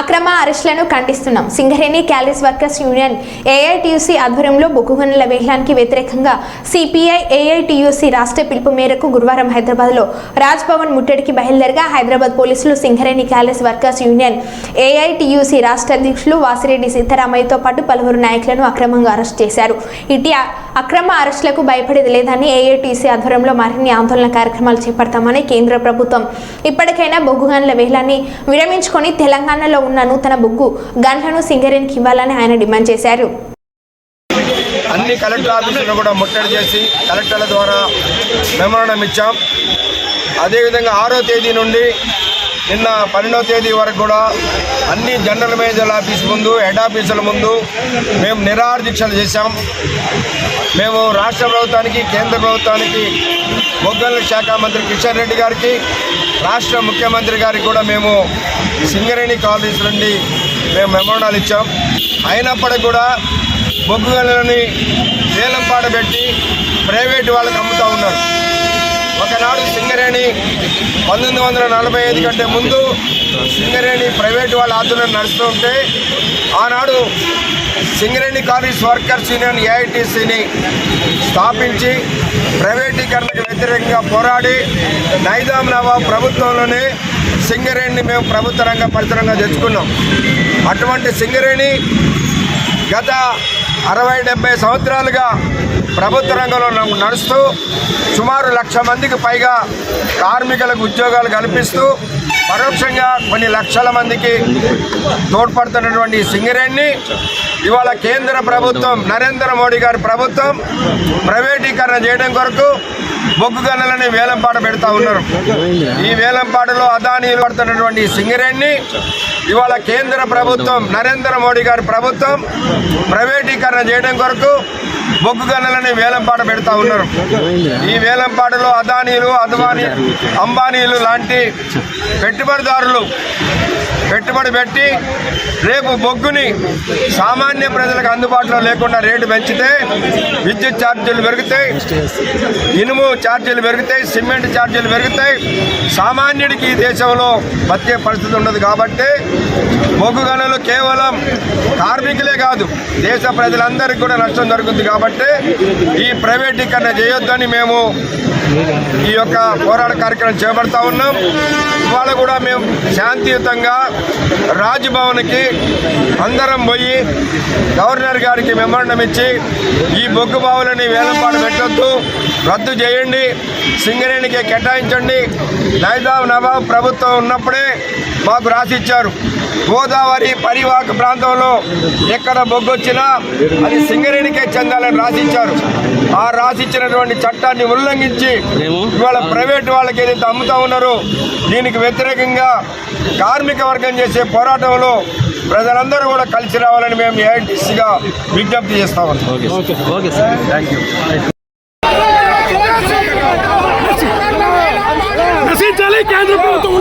అక్రమ అరెస్టులను ఖండిస్తున్నాం. Singareni collieries workers union AITUC ఆధ్వర్యంలో బొగ్గు గనుల వేలానికి వ్యతిరేకంగా సిపిఐ ఏఐటియుసి రాష్ట్ర పిలుపు మేరకు గురువారం హైదరాబాద్లో రాజ్ భవన్ ముట్టడికి బయలుదేరగా హైదరాబాద్ పోలీసులు Singareni collieries workers union AITUC రాష్ట్ర అధ్యక్షులు వాసిరెడ్డి సీతారామయ్యతో పాటు పలువురు నాయకులను అక్రమంగా అరెస్ట్ చేశారు. ఇటీ అక్రమ అరెస్టులకు భయపడేది లేదని ఏఐటీసీ ఆధ్వర్యంలో మరిన్ని ఆందోళన కార్యక్రమాలు చేపడతామని కేంద్ర ప్రభుత్వం. ఇప్పటికైనా బొగ్గుగనుల వేలాన్ని విరమించుకొని తెలంగాణలో ఉన్న నూతన బుక్కు గన్లను సింగరేణికి ఇవ్వాలని ఆయన డిమాండ్ చేశారు. అన్ని కలెక్టర్ ఆఫీసులను కూడా ముట్టడి చేసి కలెక్టర్ల ద్వారా మెమోరాండం ఇచ్చాం. అదేవిధంగా ఆరో తేదీ నుండి నిన్న పన్నెండవ తేదీ వరకు కూడా అన్ని జనరల్ మేనేజర్ ఆఫీస్ ముందు హెడ్ ఆఫీసుల ముందు మేము నిరాహార దీక్షలు చేశాం. మేము రాష్ట్ర ప్రభుత్వానికి కేంద్ర ప్రభుత్వానికి బొగ్గల శాఖ మంత్రి కిషన్ రెడ్డి గారికి రాష్ట్ర ముఖ్యమంత్రి గారికి కూడా మేము సింగరేణి కాలనీస్ నుండి మేము మెమోరాండాలు ఇచ్చాం. అయినప్పటికీ కూడా బొగ్గుగలని వేలంపాట పెట్టి ప్రైవేట్ వాళ్ళకి అమ్ముతూ ఉన్నారు. ఒకనాడు సింగరేణి పంతొమ్మిది వందల నలభై ఐదు కంటే ముందు సింగరేణి ప్రైవేట్ వాళ్ళ ఆధ్వర్యం నడుస్తూ ఉంటే ఆనాడు సింగరేణి కాలేజ్ వర్కర్స్ యూనియన్ ఏఐటీసీని స్థాపించి ప్రైవేటీకరణకు వ్యతిరేకంగా పోరాడి నైజాం నవాబ్ ప్రభుత్వంలోనే సింగరేణిని మేము ప్రభుత్వ రంగ పరిసరంగా తెచ్చుకున్నాం. అటువంటి సింగరేణి గత అరవై డెబ్బై సంవత్సరాలుగా ప్రభుత్వ రంగంలో నడుస్తూ సుమారు లక్ష మందికి పైగా కార్మికులకు ఉద్యోగాలు కల్పిస్తూ పరోక్షంగా కొన్ని లక్షల మందికి తోడ్పడుతున్నటువంటి ఈ సింగరేణిని. ఇవాళ కేంద్ర ప్రభుత్వం నరేంద్ర మోడీ గారి ప్రభుత్వం ప్రైవేటీకరణ చేయడం కొరకు బొగ్గు గనులని వేలంపాట పెడతా ఉన్నారు. ఈ వేలంపాటలో అదానీలు పడుతున్నటువంటి సింగరేణి సింగరేణిని ఇవాళ కేంద్ర ప్రభుత్వం నరేంద్ర మోడీ గారి ప్రభుత్వం ప్రైవేటీకరణ చేయడం కొరకు బొగ్గు గనులని వేలంపాట పెడతా ఉన్నారు. ఈ వేలంపాటలో అదానీలు అద్వానీ అంబానీలు లాంటి పెట్టి పెట్టుబడిదారులు. పెట్టుబడి పెట్టి రేపు బొగ్గుని సామాన్య ప్రజలకు అందుబాటులో లేకుండా రేటు పెంచితే విద్యుత్ ఛార్జీలు పెరుగుతాయి ఇనుము ఛార్జీలు పెరుగుతాయి సిమెంట్ ఛార్జీలు పెరుగుతాయి. సామాన్యుడికి ఈ దేశంలో బతికే పరిస్థితి ఉండదు కాబట్టి బొగ్గు గనులు కేవలం కార్మికులే కాదు దేశ ప్రజలందరికీ కూడా నష్టం జరుగుతుంది కాబట్టి ఈ ప్రైవేటీకరణ చేయొద్దని మేము ఈ యొక్క పోరాట కార్యక్రమం చేపడతా ఉన్నాం. ఇవాళ కూడా మేము శాంతియుతంగా రాజ్భవన్కి అందరం పోయి గవర్నర్ గారికి మెమోరండం ఇచ్చి ఈ బొగ్గు బావులని వేలంపాటు పెట్టొద్దు రద్దు చేయండి సింగరేణికి కేటాయించండి. నైజాం నవాబ్ ప్రభుత్వం ఉన్నప్పుడే మాకు రాసిచ్చారు. గోదావరి పరివాహక ప్రాంతంలో ఎక్కడ బొగ్గు వచ్చినా అది సింగరేణికే చెందాలని రాసిచ్చారు. ఆ రాసిచ్చినటువంటి చట్టాన్ని ఉల్లంఘించి ఇవాళ ప్రైవేట్ వాళ్ళకి ఏదైతే అమ్ముతా ఉన్నారో దీనికి వ్యతిరేకంగా కార్మిక వర్గం చేసే పోరాటంలో ప్రజలందరూ కూడా కలిసి రావాలని మేము ఏఐటీసీగా విజ్ఞప్తి చేస్తా ఉన్నాం. Okay okay sir. Thank you. నశించాలి కేంద్ర ప్రభుత్వం.